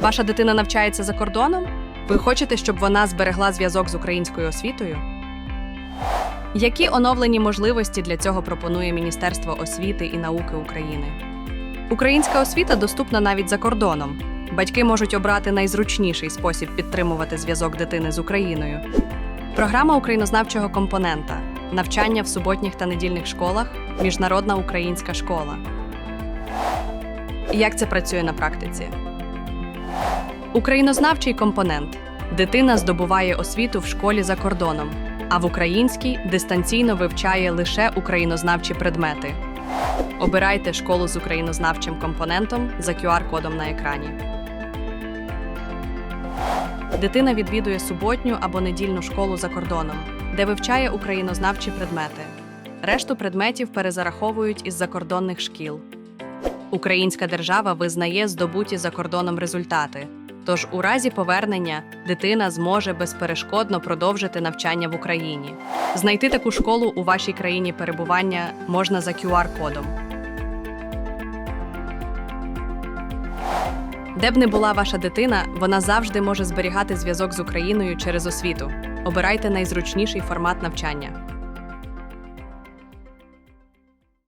Ваша дитина навчається за кордоном? Ви хочете, щоб вона зберегла зв'язок з українською освітою? Які оновлені можливості для цього пропонує Міністерство освіти і науки України? Українська освіта доступна навіть за кордоном. Батьки можуть обрати найзручніший спосіб підтримувати зв'язок дитини з Україною. Програма українознавчого компонента навчання в суботніх та недільних школах, міжнародна українська школа. Як це працює на практиці? Українознавчий компонент. Дитина здобуває освіту в школі за кордоном, а в українській дистанційно вивчає лише українознавчі предмети. Обирайте школу з українознавчим компонентом за QR-кодом на екрані. Дитина відвідує суботню або недільну школу за кордоном, де вивчає українознавчі предмети. Решту предметів перезараховують із закордонних шкіл. Українська держава визнає здобуті за кордоном результати. Тож у разі повернення дитина зможе безперешкодно продовжити навчання в Україні. Знайти таку школу у вашій країні перебування можна за QR-кодом. Де б не була ваша дитина, вона завжди може зберігати зв'язок з Україною через освіту. Обирайте найзручніший формат навчання.